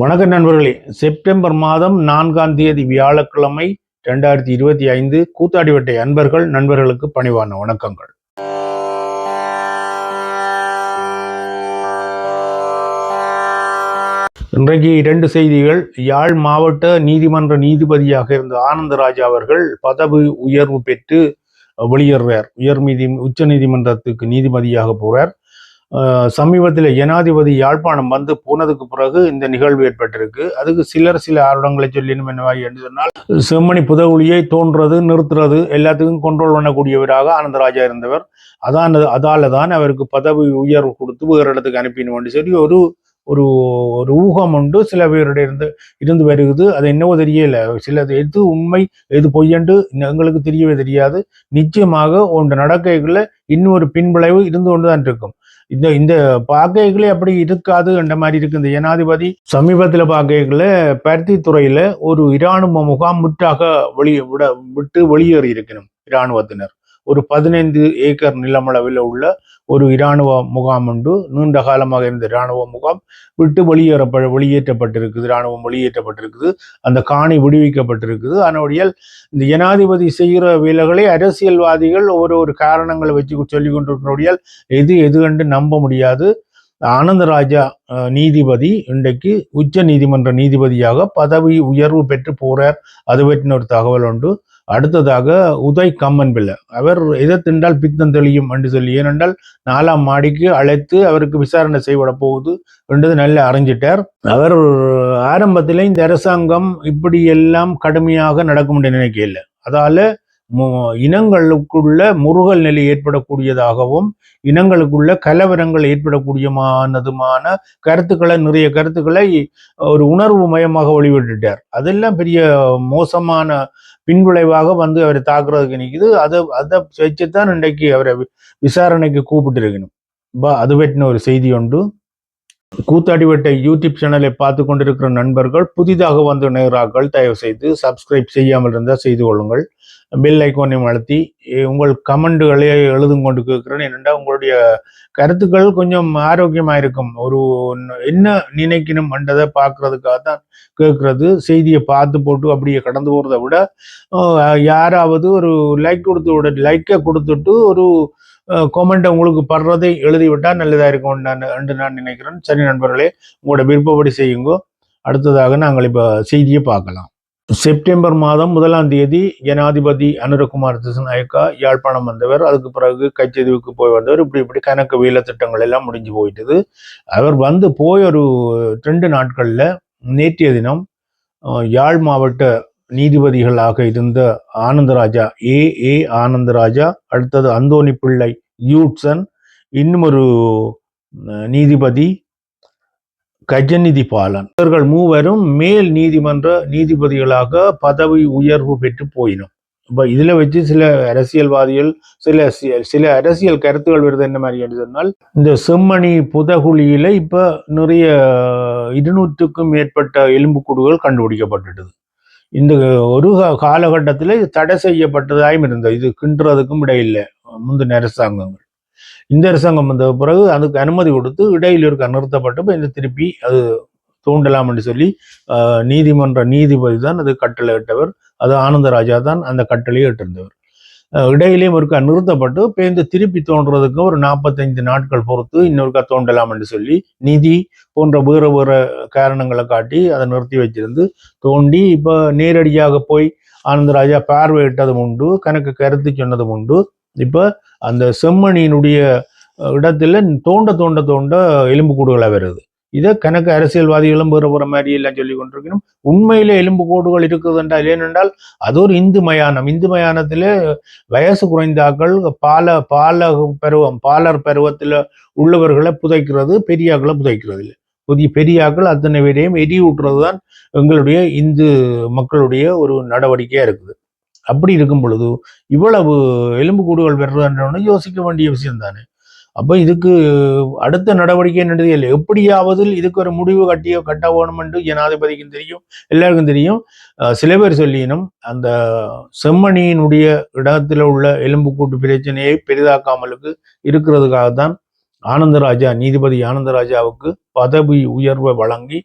வணக்க நண்பர்களே செப்டம்பர் மாதம் நான்காம் தேதி வியாழக்கிழமை ரெண்டாயிரத்தி இருபத்தி ஐந்து கூத்தாடிவட்டை அன்பர்கள் நண்பர்களுக்கு பணிவான வணக்கங்கள். இன்றைக்கு இரண்டு செய்திகள். யாழ் மாவட்ட நீதிமன்ற நீதிபதியாக இருந்த ஆனந்தராஜா அவர்கள் பதவி உயர்வு பெற்று வெளியேறார். உயர் நீதி உச்ச நீதிமன்றத்துக்கு நீதிபதியாக போறார். சமீபத்தில் ஜனாதிபதி யாழ்ப்பாணம் வந்து போனதுக்கு பிறகு இந்த நிகழ்வு ஏற்பட்டிருக்கு. அதுக்கு சிலர் சில ஆர்வங்களை சொல்லினும் என்னவாய் என்று சொன்னால் செம்மணி புதவுளியை தோன்றது நிறுத்துறது எல்லாத்துக்கும் கண்ட்ரோல் பண்ணக்கூடியவராக ஆனந்தராஜா இருந்தவர். அதான் அதால தான் அவருக்கு பதவி உயர்வு கொடுத்து வேறு இடத்துக்கு அனுப்பினோம்னு சரி ஒரு ஒரு ஒரு ஊகம் உண்டு. சில பேருடைய இருந்து இருந்து வருகுது அது என்னவோ தெரியல. சில எது உண்மை எது பொய்யண்டு எங்களுக்கு தெரியவே தெரியாது. நிச்சயமாக ஒன்று நடக்கைகளில் இன்னொரு பின்விளைவு இருந்து கொண்டு தான் இருக்கும். இந்த இந்த பார்க்கைகளே அப்படி இருக்காது என்ற மாதிரி இருக்கு இந்த ஜனாதிபதி சமீபத்தில் பார்க்கைகள பருத்தி துறையில ஒரு இராணுவ முகாம் முற்றாக வெளியே விட விட்டு வெளியேறி இருக்கணும் இராணுவத்தினர். ஒரு பதினைந்து ஏக்கர் நிலமளவில் உள்ள ஒரு இராணுவ முகாம் உண்டு. நீண்ட காலமாக இருந்த இராணுவ முகாம் விட்டு வெளியேறப்ப வெளியேற்றப்பட்டிருக்குது. இராணுவம் வெளியேற்றப்பட்டிருக்குது. அந்த காணி விடுவிக்கப்பட்டிருக்குது. அதனுடைய இந்த ஜனாதிபதி செய்கிற வேலைகளை அரசியல்வாதிகள் ஒரு ஒரு காரணங்களை வச்சு சொல்லி கொண்டிருக்கிறபடியால் எது எது கண்டு நம்ப முடியாது. ஆனந்தராஜா நீதிபதி இன்றைக்கு உச்ச நீதிமன்ற நீதிபதியாக பதவி உயர்வு பெற்று போறார். அது பற்றின ஒரு தகவல் உண்டு. அடுத்ததாக உதய் கம்மன் பிள்ளை. அவர் எதை தின்றால் பித்தம் தெளியும் என்று சொல்லி. ஏனென்றால் நாலாம் மாடிக்கு அழைத்து அவருக்கு விசாரணை செய்யப்பட போகுது என்றது நல்லா அறிஞ்சிட்டார் அவர் ஆரம்பத்தில் இந்த அரசாங்கம் இப்படி எல்லாம் கடுமையாக நடக்கும் என்று நினைக்கல அதால இனங்களுக்குள்ள முருகல் நிலை ஏற்படக்கூடியதாகவும் இனங்களுக்குள்ள கலவரங்கள் ஏற்படக்கூடியமானதுமான கருத்துக்களை நிறைய கருத்துக்களை ஒரு உணர்வு மயமாக வெளிவிட்டுட்டார் அதெல்லாம் பெரிய மோசமான பின்விளைவாக வந்து அவரை தாக்குறதுக்கு நிற்குது அதை அதை வச்சுத்தான் இன்றைக்கு அவரை வி- விசாரணைக்கு கூப்பிட்டு இருக்கணும் பா அது பற்றின ஒரு செய்தி உண்டு கூத்தாடிவட்டை யூடியூப் சேனலை பார்த்து கொண்டிருக்கிற நண்பர்கள் புதிதாக வந்து நேராக்கள் தயவு செய்து சப்ஸ்கிரைப் செய்யாமல் இருந்தால் செய்து கொள்ளுங்கள். பெல் ஐக்கோனையும் அழுத்தி உங்கள் கமெண்டுகளை எழுதும் கொண்டு கேட்கிறேன். ஏனென்றால் உங்களுடைய கருத்துக்கள் கொஞ்சம் ஆரோக்கியமா இருக்கும் ஒரு என்ன நினைக்கணும் என்றதை பார்க்கறதுக்காக தான் கேட்கறது. செய்தியை பார்த்து போட்டு அப்படியே கடந்து போகிறத விட யாராவது ஒரு லைக் கொடுத்து விட லைக்கை கொடுத்துட்டு ஒரு கொமெண்ட் உங்களுக்கு படுறதை எழுதிவிட்டால் நல்லதாக இருக்கும் நான் என்று நான் நினைக்கிறேன். சரி நண்பர்களே உங்களோட விருப்பப்படி செய்யுங்கோ. அடுத்ததாக நாங்கள் இப்போ செய்தியை பார்க்கலாம். செப்டம்பர் மாதம் முதலாம் தேதி ஜனாதிபதி அனுரகுமார் திசுநாயக்கா யாழ்ப்பாணம் வந்தவர். அதுக்கு பிறகு கச்சேரிவுக்கு போய் வந்தவர். இப்படி இப்படி கணக்கு வேலை திட்டங்கள் எல்லாம் முடிஞ்சு போயிட்டது. அவர் வந்து போய் ஒரு ரெண்டு நாட்களில் நேற்றைய தினம் யாழ் மாவட்ட நீதிபதிகளாக இருந்த ஆனந்தராஜா ஏ. ஏ. ஆனந்தராஜா அடுத்தது அந்தோணி பிள்ளை யூட்சன் இன்னும் ஒரு நீதிபதி கஜநிதி பாலன் இவர்கள் மூவரும் மேல் நீதிமன்ற நீதிபதிகளாக பதவி உயர்வு பெற்று போயினோம் இப்போ இதில் வச்சு சில அரசியல்வாதிகள் சில சில அரசியல் கருத்துகள் வருது என்ன மாதிரி சொன்னால் இந்த செம்மணி புதகுழியில் இப்போ நிறைய இருநூற்றுக்கும் மேற்பட்ட எலும்புக்கூடுகள் கண்டுபிடிக்கப்பட்டுட்டது இந்த ஒரு காலகட்டத்தில் தடை செய்யப்பட்டதாயும் இருந்தது. இது கிண்டுறதுக்கும் இடையில்லை முந்தின அரசாங்கங்கள். இந்த அரசாங்கம் வந்த பிறகு அதுக்கு அனுமதி கொடுத்து இடையில் இருக்க நிறுத்தப்பட்டப்போ இந்த திருப்பி அது தூண்டலாம் என்று சொல்லி நீதிமன்ற நீதிபதி தான் அது கட்டளை இட்டவர். அது ஆனந்தராஜா தான் அந்த கட்டளையை இட்டிருந்தவர். இடையிலேயும் ஒருக்கா நிறுத்தப்பட்டு பேருந்து திருப்பி தோன்றதுக்கு ஒரு நாற்பத்தைந்து நாட்கள் பொறுத்து இன்னொருக்கா தோண்டலாம் என்று சொல்லி நிதி போன்ற வேறு வேறு காரணங்களை காட்டி அதை நிறுத்தி வச்சிருந்து தோண்டி இப்போ நேரடியாக போய் ஆனந்தராஜா பார்வையிட்டதும் உண்டு கணக்கு கருத்து சொன்னதும் உண்டு. இப்போ அந்த செம்மணியினுடைய இடத்துல தோண்ட தோண்ட தோண்ட எலும்புக்கூடுகளாக வருது. இதை கணக்கு அரசியல்வாதிகளும் வேறு மாதிரி எல்லாம் சொல்லி கொண்டிருக்கணும். உண்மையிலே எலும்புக்கூடுகள் இருக்குது என்றால் ஏனென்றால் அது ஒரு இந்து மயானம். இந்து மயானத்தில் வயசு குறைந்தாக்கள் பால பால பருவம் பாலர் பருவத்தில் உள்ளவர்களை புதைக்கிறது பெரியாக்களை புதைக்கிறது இல்லை. புதிய பெரியாக்கள் அத்தனை பேரையும் எரி விட்டுறது தான் எங்களுடைய இந்து மக்களுடைய ஒரு நடவடிக்கையாக இருக்குது. அப்படி இருக்கும் பொழுது இவ்வளவு எலும்பு கூடுகள் வர்றதுன்னு யோசிக்க வேண்டிய விஷயம் தானே அப்போ இதுக்கு அடுத்த நடவடிக்கை என்னது இல்லை. எப்படியாவது இதுக்கு ஒரு முடிவு கட்டிய கட்ட வேணும் என்று ஜனாதிபதிக்கும் தெரியும் எல்லாருக்கும் தெரியும். சில பேர் சொல்லினும் அந்த செம்மணியினுடைய இடத்துல உள்ள எலும்புக்கூட்டு பிரச்சனையை பெரிதாக்காமலுக்கு இருக்கிறதுக்காக தான் ஆனந்தராஜா நீதிபதி ஆனந்தராஜாவுக்கு பதவி உயர்வை வழங்கி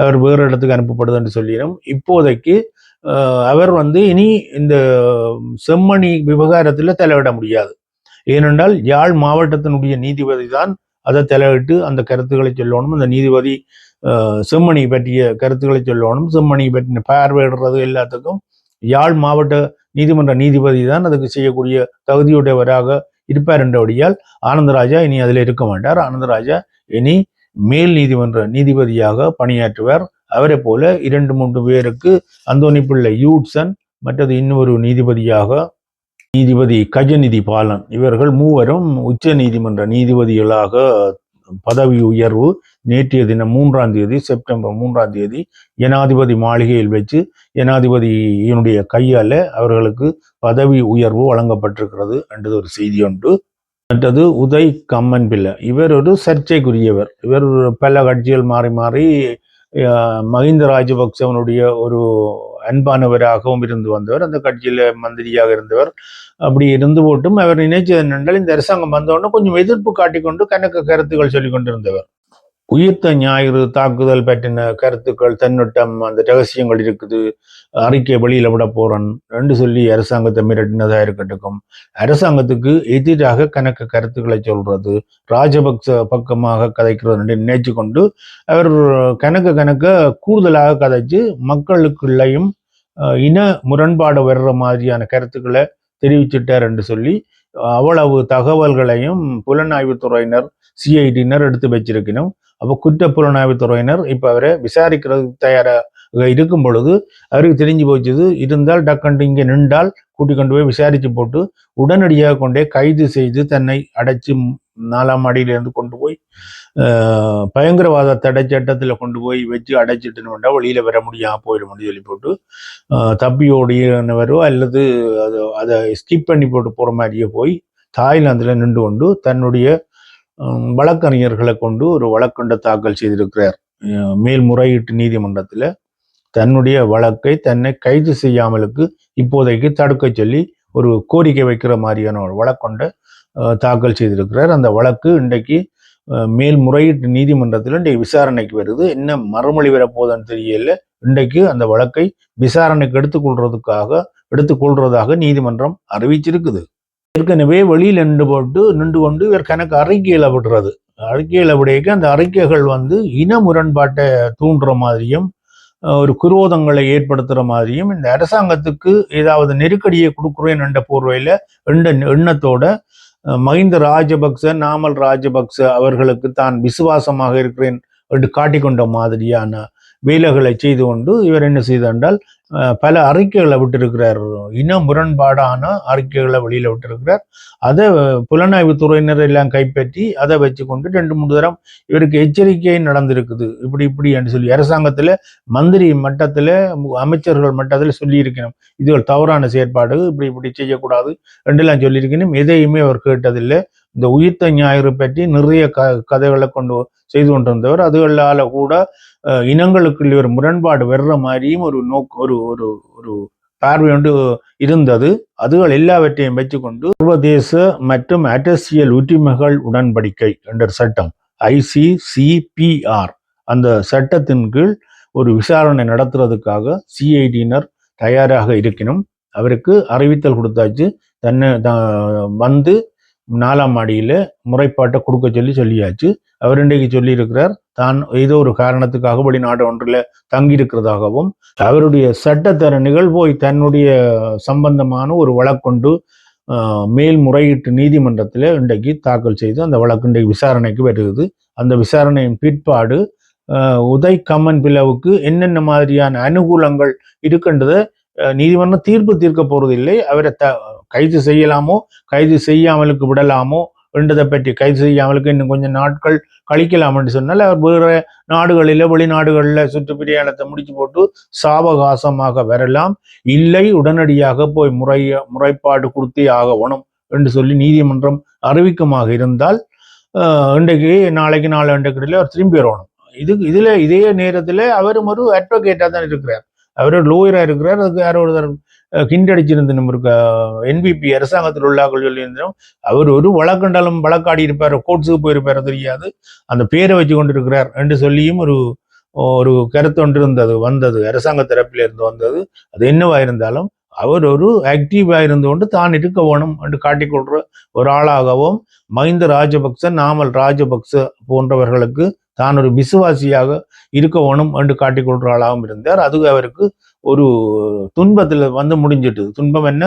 அவர் வேறு இடத்துக்கு அனுப்பப்படுது என்று சொல்லிடும் இப்போதைக்கு அவர் வந்து இனி இந்த செம்மணி விவகாரத்தில் தலையிட முடியாது. ஏனென்றால் யாழ் மாவட்டத்தினுடைய நீதிபதி தான் அதை தலையிட்டு அந்த கருத்துக்களை சொல்லணும். அந்த நீதிபதி செம்மணி பற்றிய கருத்துக்களை சொல்லணும். செம்மணி பற்றின பார்வையிடுறது எல்லாத்துக்கும் யாழ் மாவட்ட நீதிமன்ற நீதிபதி தான் அதுக்கு செய்யக்கூடிய தகுதியுடையவராக இருப்பார் என்றபடியால் ஆனந்தராஜா இனி அதில் இருக்க மாட்டார். ஆனந்தராஜா இனி மேல் நீதிமன்ற நீதிபதியாக பணியாற்றுவார். அவரை போல இரண்டு மூன்று பேருக்கு அந்தோனி பிள்ளை யூட்சன் மற்றது இன்னொரு நீதிபதியாக நீதிபதி கஜநிதி பாலன். இவர்கள் மூவரும் உச்ச நீதிமன்ற நீதிபதிகளாக பதவி உயர்வு நேற்றைய தினம் மூன்றாம் தேதி செப்டம்பர் மூன்றாம் தேதி ஜனாதிபதி மாளிகையில் வச்சு ஜனாதிபதியினுடைய கையால் அவர்களுக்கு பதவி உயர்வு வழங்கப்பட்டிருக்கிறது என்றது ஒரு செய்தி ஒன்று. மற்றது உதய் கம்மன் பிள்ளை. இவர் ஒரு சர்ச்சைக்குரியவர். இவர் பல கட்சிகள் மாறி மாறி மஹிந்த ராஜபக்சவனுடைய ஒரு அன்பானவராகவும் இருந்து வந்தவர் அந்த கட்சியில் மந்திரியாக இருந்தவர். அப்படி இருந்து போட்டும் அவர் நினைச்சது என்னென்றால் இந்த அரசாங்கம் வந்தவுடனே கொஞ்சம் எதிர்ப்பு காட்டிக்கொண்டு கணக்க கருத்துக்கள் சொல்லிக் கொண்டிருந்தவர் உயிர்த்த ஞாயிறு தாக்குதல் பற்றின கருத்துக்கள் தன்னுட்டம் அந்த ரகசியங்கள் இருக்குது. அறிக்கை வெளியில் விட போறேன் என்று சொல்லி அரசாங்கத்தை மிரட்டினதா இருக்கட்டும். அரசாங்கத்துக்கு எதிராக கணக்கு கருத்துக்களை சொல்றது ராஜபக்ச பக்கமாக கதைக்கிறது என்று நினைச்சு கொண்டு அவர் கணக்கு கணக்க கூடுதலாக கதைச்சு மக்களுக்குள்ளையும் இன முரண்பாடு வர்ற மாதிரியான கருத்துக்களை தெரிவிச்சிட்டார் என்று சொல்லி அவ்வளவு தகவல்களையும் புலனாய்வுத் துறையினர் சிஐடியினர் எடுத்து வச்சிருக்கணும். அப்போ குற்ற புலனாய்வுத் துறையினர் இப்போ அவரை விசாரிக்கிறதுக்கு தயாராக இருக்கும் பொழுது அவருக்கு தெரிஞ்சு போச்சுது இருந்தால் டக்கண்டு இங்கே நின்றால் கூட்டி கொண்டு போய் விசாரித்து போட்டு உடனடியாக கொண்டே கைது செய்து தன்னை அடைச்சி நாலாம் மாடியிலிருந்து கொண்டு போய் பயங்கரவாத தடை சட்டத்தில் கொண்டு போய் வச்சு அடைச்சிட்டுன்னு வெளியில் வர முடியாம போயிடும் சொல்லி போட்டு தப்பி ஓடினவரோ அல்லது அதை அதை ஸ்கிப் பண்ணி போட்டு போகிற மாதிரியே போய் தாய்லாந்தில் நின்று கொண்டு தன்னுடைய வழக்கறிஞர்களை கொண்டு ஒரு வழக்கொண்ட தாக்கல் செய்திருக்கிறார். மேல்முறையீட்டு நீதிமன்றத்தில் தன்னுடைய வழக்கை தன்னை கைது செய்யாமலுக்கு இப்போதைக்கு தடுக்க சொல்லி ஒரு கோரிக்கை வைக்கிற மாதிரியான ஒரு வழக்கொண்ட தாக்கல் செய்திருக்கிறார். அந்த வழக்கு இன்றைக்கு மேல்முறையீட்டு நீதிமன்றத்தில் இன்றைக்கு விசாரணைக்கு வருது. என்ன மறுமொழி வரப்போகுதுன்னு தெரியல. இன்றைக்கு அந்த வழக்கை விசாரணைக்கு எடுத்துக்கொள்றதுக்காக எடுத்துக்கொள்றதாக நீதிமன்றம் அறிவிச்சிருக்குது. ஏற்கனவே வெளியில் நின்று போட்டு நின்று கொண்டு இவர் கணக்கு அறிக்கையில் விடுறது. அறிக்கையில் விடையக்க அந்த அறிக்கைகள் வந்து இன முரண்பாட்டை தூண்டுற மாதிரியும் ஒரு குரோதங்களை ஏற்படுத்துற மாதிரியும் இந்த அரசாங்கத்துக்கு ஏதாவது நெருக்கடியை கொடுக்குறேன் என்ற போர்வையில் என்ற எண்ணத்தோட மஹிந்த ராஜபக்ச நாமல் ராஜபக்ச அவர்களுக்கு தான் விசுவாசமாக இருக்கிறேன் என்று காட்டிக்கொண்ட மாதிரியான வேலைகளை செய்து கொண்டு இவர் என்ன செய்தால் பல அறிக்கைகளை விட்டிருக்கிறார். இன முரண்பாடான அறிக்கைகளை வெளியில விட்டிருக்கிறார். அதை புலனாய்வு துறையினர் எல்லாம் கைப்பற்றி அதை வச்சு கொண்டு ரெண்டு மூணு தரம் இவருக்கு எச்சரிக்கை நடந்திருக்குது. இப்படி இப்படி என்று சொல்லி அரசாங்கத்துல மந்திரி மட்டத்துல அமைச்சர்கள் மட்டத்துல சொல்லியிருக்கணும். இது ஒரு தவறான செயற்பாடு இப்படி இப்படி செய்யக்கூடாது ரெண்டெல்லாம் சொல்லியிருக்கணும். எதையுமே அவர் கேட்டதில்லை. இந்த உயிர்த்த ஞாயிறு பற்றி நிறைய க கதைகளை கொண்டு செய்து கொண்டிருந்தவர். அதுகளால கூட இனங்களுக்குள்ளே ஒரு முரண்பாடு வர்ற மாதிரியும் ஒரு நோக்கு ஒரு ஒரு ஒரு பார்வை ஒன்று இருந்தது. அதுகள் எல்லாவற்றையும் வைத்துக்கொண்டு சர்வதேச மற்றும் அரசியல் உரிமைகள் உடன்படிக்கை என்ற சட்டம் ஐசிசிபிஆர் அந்த சட்டத்தின் கீழ் ஒரு விசாரணை நடத்துறதுக்காக சிஐடியினர் தயாராக இருக்கணும் அவருக்கு அறிவித்தல் கொடுத்தாச்சு. தன்னை வந்து நாலாம் மாடியில் முறைப்பாட்டை கொடுக்க சொல்லி சொல்லியாச்சு. அவர் இன்றைக்கு சொல்லியிருக்கிறார் தான் ஏதோ ஒரு காரணத்துக்காக வெளிநாடு ஒன்றில் தங்கியிருக்கிறதாகவும் அவருடைய சட்டத்தர நிகழ்வோய் தன்னுடைய சம்பந்தமான ஒரு வழக்கொண்டு மேல்முறையீட்டு நீதிமன்றத்தில் இன்றைக்கு தாக்கல் செய்து அந்த வழக்கு இன்றைக்கு விசாரணைக்கு வருகிறது. அந்த விசாரணையின் பிற்பாடு உதய் கம்மன் பிளவுக்கு என்னென்ன மாதிரியான அனுகூலங்கள் இருக்கின்றதை நீதிமன்றம் தீர்ப்பு தீர்க்க போறதில்லை. அவரை த கைது செய்யலாமோ? கைது செய்யாமலுக்கு விடலாமோ? என்றதை பற்றி கைது செய்யாமலுக்கு இன்னும் கொஞ்சம் நாட்கள் கழிக்கலாம் என்று சொன்னால் அவர் வேறு நாடுகளில் வெளிநாடுகளில் சுற்றுப்பிரியாளத்தை முடிச்சு போட்டு சாவகாசமாக வரலாம். இல்லை உடனடியாக போய் முறைய முறைப்பாடு கொடுத்தே ஆகணும் என்று சொல்லி நீதிமன்றம் அறிவிக்குமாக இருந்தால் இன்றைக்கு நாளைக்கு நாலு இன்றைக்கு அவர் திரும்பி வரணும். இது இதில் இதே நேரத்தில் அவரும் ஒரு அட்வொகேட்டாக தான் இருக்கிறார். அவர் லோயராக இருக்கிறார். அதுக்கு யாரோ ஒருத்தர் கிண்டடிச்சிருந்த நம்ம என்பிபி அரசாங்கத்தில் உள்ளாக்கள் சொல்லியிருந்தோம் அவர் ஒரு வழக்கண்டாலும் வழக்காடி இருப்பார் கோட்ஸுக்கு போயிருப்பார் தெரியாது. அந்த பேரை வச்சு கொண்டிருக்கிறார் என்று சொல்லியும் ஒரு ஒரு கருத்தொன்று இருந்தது வந்தது அரசாங்க தரப்பிலிருந்து வந்தது. அது என்னவா இருந்தாலும் அவர் ஒரு ஆக்டிவாக இருந்து கொண்டு தான் இருக்க வேணும் என்று காட்டிக்கொள்ற ஒரு ஆளாகவும் மஹிந்த ராஜபக்ச நாமல் ராஜபக்ச போன்றவர்களுக்கு தான் ஒரு விசுவாசியாக இருக்க வேணும் என்று காட்டிக்கொள்கிற ஆளாகவும் இருந்தார். அது அவருக்கு ஒரு துன்பத்தில் வந்து முடிஞ்சிட்டுது. துன்பம் என்ன?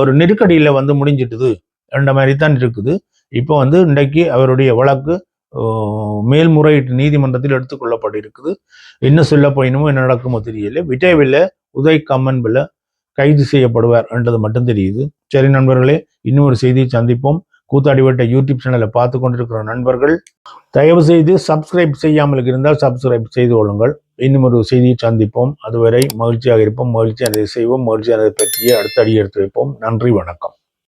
ஒரு நெருக்கடியில் வந்து முடிஞ்சிட்டுது என்ற மாதிரி தான் இருக்குது. இப்போ வந்து இன்றைக்கு அவருடைய வழக்கு மேல்முறையீட்டு நீதிமன்றத்தில் எடுத்துக்கொள்ளப்பட்டிருக்குது என்ன சொல்ல போயினுமோ என்ன நடக்குமோ தெரியல. விஜயவில் உதய் கம்மன் பிள்ளை கைது செய்யப்படுவார் என்றது மட்டும் தெரியுது. சரி நண்பர்களே இன்னொரு செய்தியை சந்திப்போம். கூத்தாடிவட்ட யூடியூப் சேனலை பார்த்து கொண்டிருக்கிற நண்பர்கள் தயவு செய்து சப்ஸ்கிரைப் செய்யாமல் இருந்தால் சப்ஸ்கிரைப் செய்து கொள்ளுங்கள். இன்னும் ஒரு செய்தியை சந்திப்போம். அதுவரை மகிழ்ச்சியாக இருப்போம் மகிழ்ச்சியானதை செய்வோம் மகிழ்ச்சியானதை பற்றியே அடுத்த அடி எடுத்து வைப்போம். நன்றி வணக்கம்.